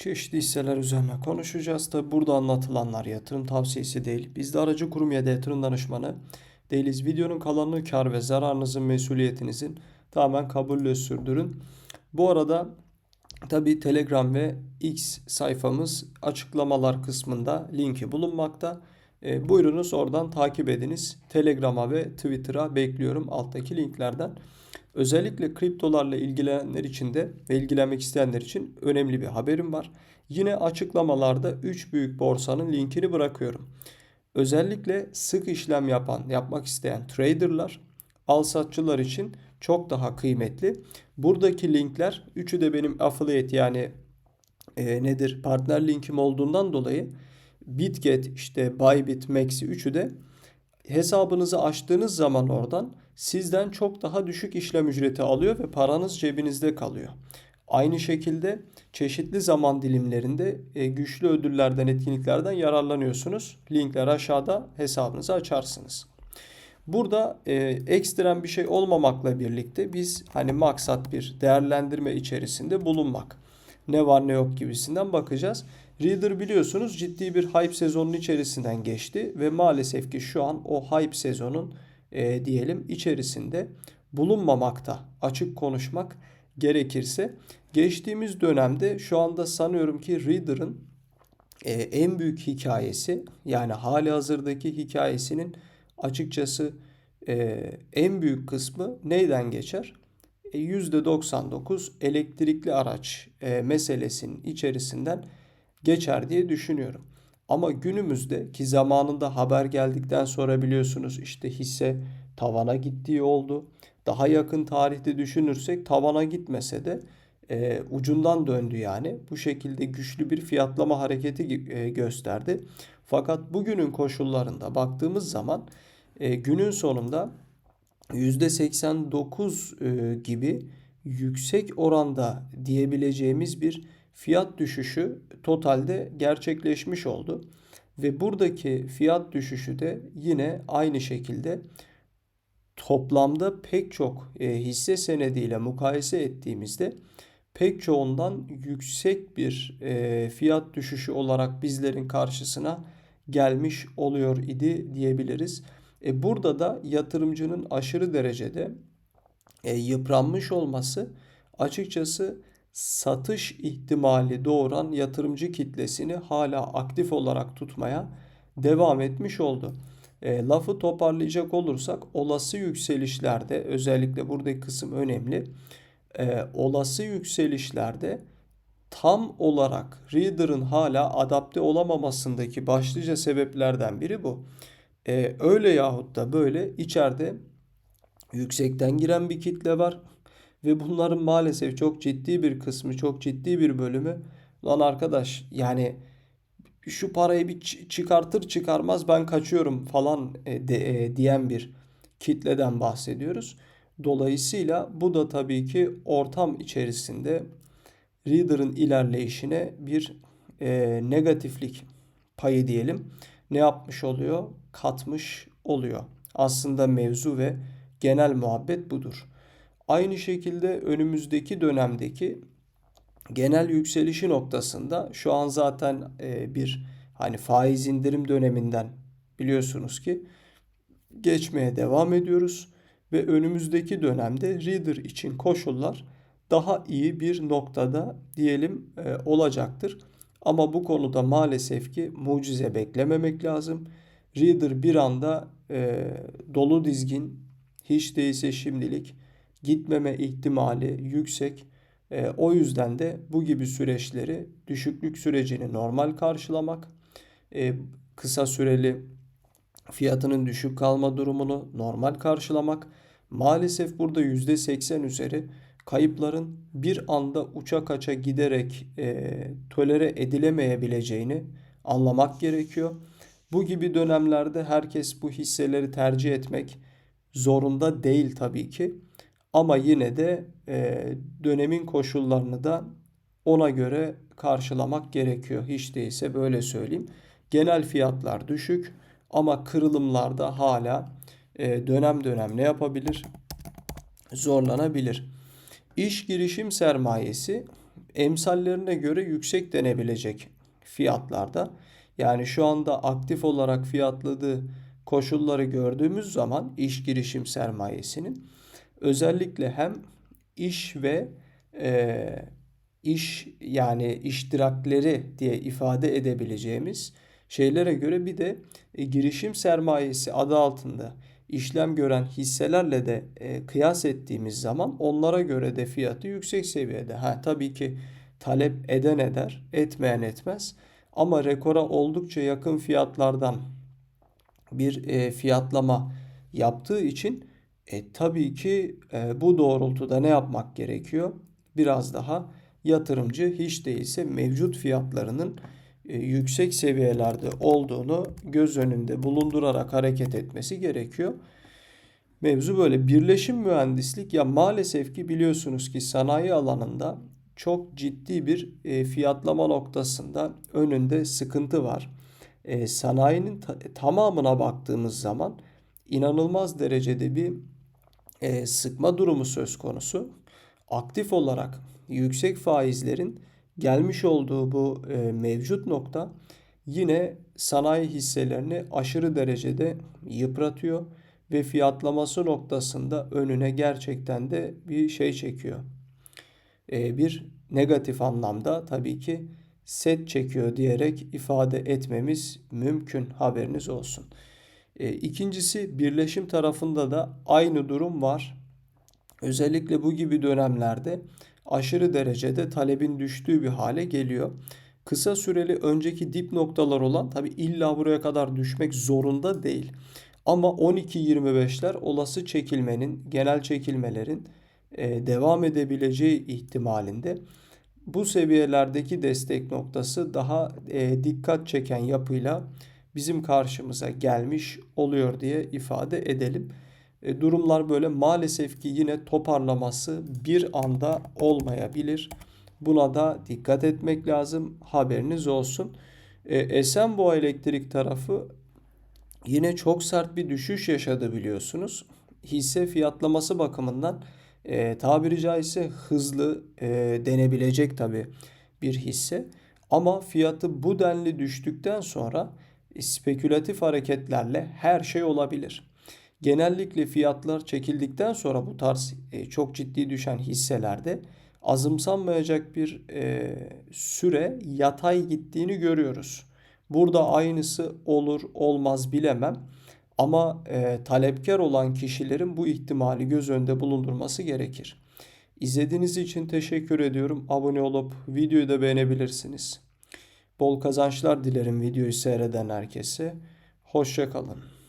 Çeşitli hisseler üzerine konuşacağız. Tabi burada anlatılanlar yatırım tavsiyesi değil. Biz de aracı kurum ya da yatırım danışmanı değiliz. Videonun kalanını kar ve zararınızın mesuliyetinizin tamamen kabulle sürdürün. Bu arada tabi Telegram ve X sayfamız açıklamalar kısmında linki bulunmakta. E, buyurunuz oradan takip ediniz. Telegram'a ve Twitter'a bekliyorum alttaki linklerden. Özellikle kriptolarla ilgilenenler için de ve ilgilenmek isteyenler için önemli bir haberim var. Yine açıklamalarda 3 büyük borsanın linkini bırakıyorum. Özellikle sık işlem yapan, yapmak isteyen traderlar, al satçılar için çok daha kıymetli. Buradaki linkler üçü de benim affiliate yani e, nedir partner linkim olduğundan dolayı Bitget, işte Bybit, Maxi üçü de hesabınızı açtığınız zaman oradan sizden çok daha düşük işlem ücreti alıyor ve paranız cebinizde kalıyor. Aynı şekilde çeşitli zaman dilimlerinde e, güçlü ödüllerden, etkinliklerden yararlanıyorsunuz. Linkler aşağıda hesabınızı açarsınız. Burada e, ekstrem bir şey olmamakla birlikte biz hani maksat bir değerlendirme içerisinde bulunmak. Ne var ne yok gibisinden bakacağız. Reader biliyorsunuz ciddi bir hype sezonun içerisinden geçti ve maalesef ki şu an o hype sezonun e, diyelim içerisinde bulunmamakta. Açık konuşmak gerekirse geçtiğimiz dönemde şu anda sanıyorum ki Reader'ın e, en büyük hikayesi yani hali hazırdaki hikayesinin açıkçası e, en büyük kısmı neyden geçer? E, %99 elektrikli araç e, meselesinin içerisinden geçer diye düşünüyorum. Ama günümüzde ki zamanında haber geldikten sonra biliyorsunuz işte hisse tavana gittiği oldu. Daha yakın tarihte düşünürsek tavana gitmese de e, ucundan döndü yani. Bu şekilde güçlü bir fiyatlama hareketi e, gösterdi. Fakat bugünün koşullarında baktığımız zaman e, günün sonunda %89 e, gibi yüksek oranda diyebileceğimiz bir fiyat düşüşü totalde gerçekleşmiş oldu. Ve buradaki fiyat düşüşü de yine aynı şekilde toplamda pek çok e, hisse senediyle mukayese ettiğimizde pek çoğundan yüksek bir e, fiyat düşüşü olarak bizlerin karşısına gelmiş oluyor idi diyebiliriz. E, burada da yatırımcının aşırı derecede e, yıpranmış olması açıkçası satış ihtimali doğuran yatırımcı kitlesini hala aktif olarak tutmaya devam etmiş oldu. E, lafı toparlayacak olursak olası yükselişlerde özellikle buradaki kısım önemli. E, olası yükselişlerde tam olarak Reader'ın hala adapte olamamasındaki başlıca sebeplerden biri bu. E, öyle yahut da böyle içeride yüksekten giren bir kitle var. Ve bunların maalesef çok ciddi bir kısmı, çok ciddi bir bölümü lan arkadaş yani şu parayı bir çıkartır çıkarmaz ben kaçıyorum falan e, de, e, diyen bir kitleden bahsediyoruz. Dolayısıyla bu da tabii ki ortam içerisinde Reader'ın ilerleyişine bir e, negatiflik payı diyelim ne yapmış oluyor? Katmış oluyor. Aslında mevzu ve genel muhabbet budur. Aynı şekilde önümüzdeki dönemdeki genel yükselişi noktasında şu an zaten e, bir hani faiz indirim döneminden biliyorsunuz ki geçmeye devam ediyoruz ve önümüzdeki dönemde Reader için koşullar daha iyi bir noktada diyelim e, olacaktır. Ama bu konuda maalesef ki mucize beklememek lazım. Reader bir anda e, dolu dizgin hiç değilse şimdilik gitmeme ihtimali yüksek. E, o yüzden de bu gibi süreçleri düşüklük sürecini normal karşılamak, e, kısa süreli fiyatının düşük kalma durumunu normal karşılamak, maalesef burada %80 üzeri kayıpların bir anda uça kaça giderek e, tolere edilemeyebileceğini anlamak gerekiyor. Bu gibi dönemlerde herkes bu hisseleri tercih etmek zorunda değil tabii ki. Ama yine de e, dönemin koşullarını da ona göre karşılamak gerekiyor. Hiç değilse böyle söyleyeyim. Genel fiyatlar düşük ama kırılımlarda hala e, dönem dönem ne yapabilir? Zorlanabilir. İş girişim sermayesi emsallerine göre yüksek denebilecek fiyatlarda. Yani şu anda aktif olarak fiyatladığı koşulları gördüğümüz zaman iş girişim sermayesinin özellikle hem iş ve e, iş yani iştirakleri diye ifade edebileceğimiz şeylere göre bir de e, girişim sermayesi adı altında işlem gören hisselerle de e, kıyas ettiğimiz zaman onlara göre de fiyatı yüksek seviyede. Ha tabii ki talep eden eder, etmeyen etmez. Ama rekora oldukça yakın fiyatlardan bir e, fiyatlama yaptığı için e, tabii ki e, bu doğrultuda ne yapmak gerekiyor? Biraz daha yatırımcı hiç değilse mevcut fiyatlarının e, yüksek seviyelerde olduğunu göz önünde bulundurarak hareket etmesi gerekiyor. Mevzu böyle. Birleşim mühendislik ya maalesef ki biliyorsunuz ki sanayi alanında çok ciddi bir e, fiyatlama noktasında önünde sıkıntı var. E, sanayinin ta- tamamına baktığımız zaman inanılmaz derecede bir e, sıkma durumu söz konusu. Aktif olarak yüksek faizlerin gelmiş olduğu bu e, mevcut nokta yine sanayi hisselerini aşırı derecede yıpratıyor ve fiyatlaması noktasında önüne gerçekten de bir şey çekiyor. E, bir negatif anlamda tabii ki set çekiyor diyerek ifade etmemiz mümkün haberiniz olsun. E, ikincisi birleşim tarafında da aynı durum var. Özellikle bu gibi dönemlerde aşırı derecede talebin düştüğü bir hale geliyor. Kısa süreli önceki dip noktalar olan tabi illa buraya kadar düşmek zorunda değil. Ama 12-25'ler olası çekilmenin, genel çekilmelerin e, devam edebileceği ihtimalinde bu seviyelerdeki destek noktası daha e, dikkat çeken yapıyla bizim karşımıza gelmiş oluyor diye ifade edelim. E, durumlar böyle maalesef ki yine toparlaması bir anda olmayabilir. Buna da dikkat etmek lazım. Haberiniz olsun. E, Esenboğa elektrik tarafı yine çok sert bir düşüş yaşadı biliyorsunuz. Hisse fiyatlaması bakımından e, tabiri caizse hızlı e, denebilecek tabi bir hisse. Ama fiyatı bu denli düştükten sonra spekülatif hareketlerle her şey olabilir. Genellikle fiyatlar çekildikten sonra bu tarz e, çok ciddi düşen hisselerde azımsanmayacak bir e, süre yatay gittiğini görüyoruz. Burada aynısı olur olmaz bilemem. Ama e, talepkar olan kişilerin bu ihtimali göz önünde bulundurması gerekir. İzlediğiniz için teşekkür ediyorum. Abone olup videoyu da beğenebilirsiniz. Bol kazançlar dilerim videoyu seyreden herkese. Hoşçakalın.